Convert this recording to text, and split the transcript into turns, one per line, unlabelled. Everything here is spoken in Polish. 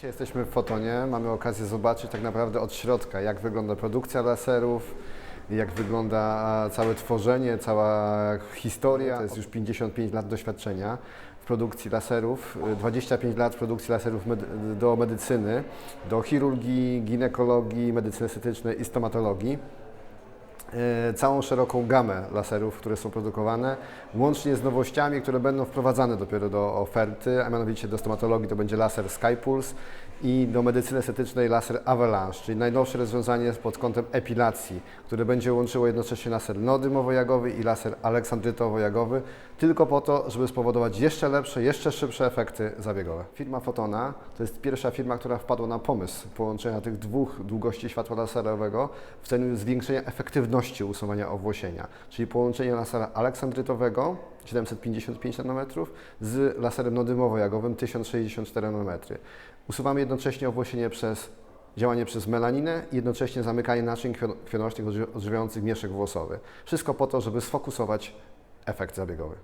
Dzisiaj jesteśmy w Fotonie, mamy okazję zobaczyć tak naprawdę od środka, jak wygląda produkcja laserów, jak wygląda całe tworzenie, cała historia. To jest już 55 lat doświadczenia w produkcji laserów, 25 lat produkcji laserów do medycyny, do chirurgii, ginekologii, medycyny estetycznej i stomatologii całą szeroką gamę laserów, które są produkowane, łącznie z nowościami, które będą wprowadzane dopiero do oferty, a mianowicie do stomatologii to będzie laser Skypulse i do medycyny estetycznej laser Avalanche, czyli najnowsze rozwiązanie pod kątem epilacji, które będzie łączyło jednocześnie laser nodymowo-jagowy i laser aleksandrytowo-jagowy, tylko po to, żeby spowodować jeszcze lepsze, jeszcze szybsze efekty zabiegowe. Firma Fotona to jest pierwsza firma, która wpadła na pomysł połączenia tych dwóch długości światła laserowego w celu zwiększenia efektywności usuwania owłosienia, czyli połączenie lasera aleksandrytowego 755 nanometrów z laserem nodymowo-jagowym 1064 nanometry. Usuwamy jednocześnie owłosienie przez działanie przez melaninę i jednocześnie zamykanie naczyń odży- odżywiających mieszek włosowy. Wszystko po to, żeby sfokusować efekt zabiegowy.